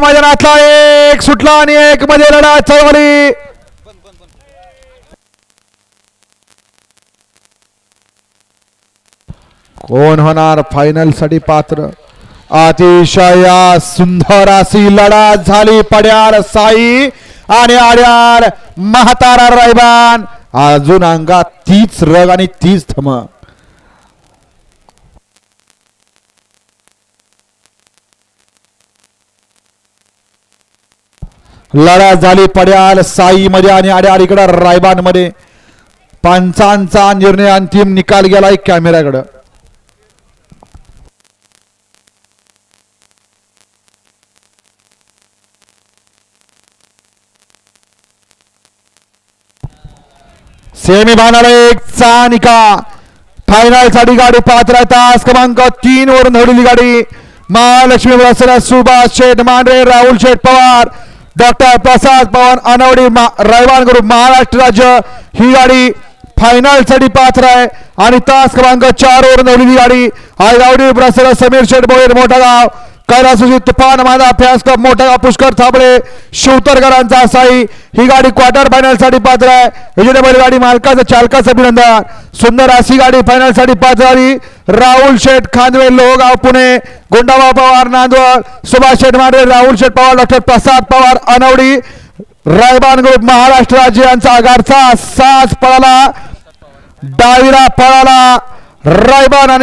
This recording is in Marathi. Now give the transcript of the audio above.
मैदानातला एक सुटला आणि एक मध्ये लढा चळवली कोण होणार फायनलसाठी पात्र? अतिशय सुंदर अशी लढा झाली पड्यार साई आणि आड्यार म्हातारा रायबान अजून अंगात तीच रग आणि तीच धमक लढत झाली पड्याल साई मध्ये आणि आड्यार रायबानमध्ये पंचांचा निर्णय अंतिम निकाल गेलाय कॅमेऱ्याकडं. सेमी फायनल एक चा निकाल. फायनलसाठी गाडी पात्र तास क्रमांक तीन वरून धावलेली गाडी. महालक्ष्मी सुभाष शेठ मांढरे राहुल शेठ पवार. डॉक्टर प्रसाद पवन अनवडी रायवान ग्रुप महाराष्ट्र राज्य. ही गाडी फायनलसाठी पात्र आहे. आणि तास क्रमांक चार ओव्हर धावलेली गाडी. आयगावडी प्रसाद समीर शेठ मोठा गाव. कैलासुजी तुफान माझा अभ्यास कप मोठा पुष्कर थापडे शिवतरकरांचा साई ही गाडी क्वार्टर फायनलसाठी पात्र आहे. विजेतेपदी गाडी मालकाचं चालकाचं अभिनंदन. सुंदर अशी गाडी फायनलसाठी पात्र झाली. राहुल शेठ खांदवे लोहगाव पुणे. गुंडाबा पवार नांदवड. सुभाष शेठ मांडवे राहुल शेठ पवार डॉक्टर प्रसाद पवार अनवडी. रायबान ग्रुप महाराष्ट्र राज्य यांचा आघाडचा साज पळाला. डावीरा पळाला. रायबान आणि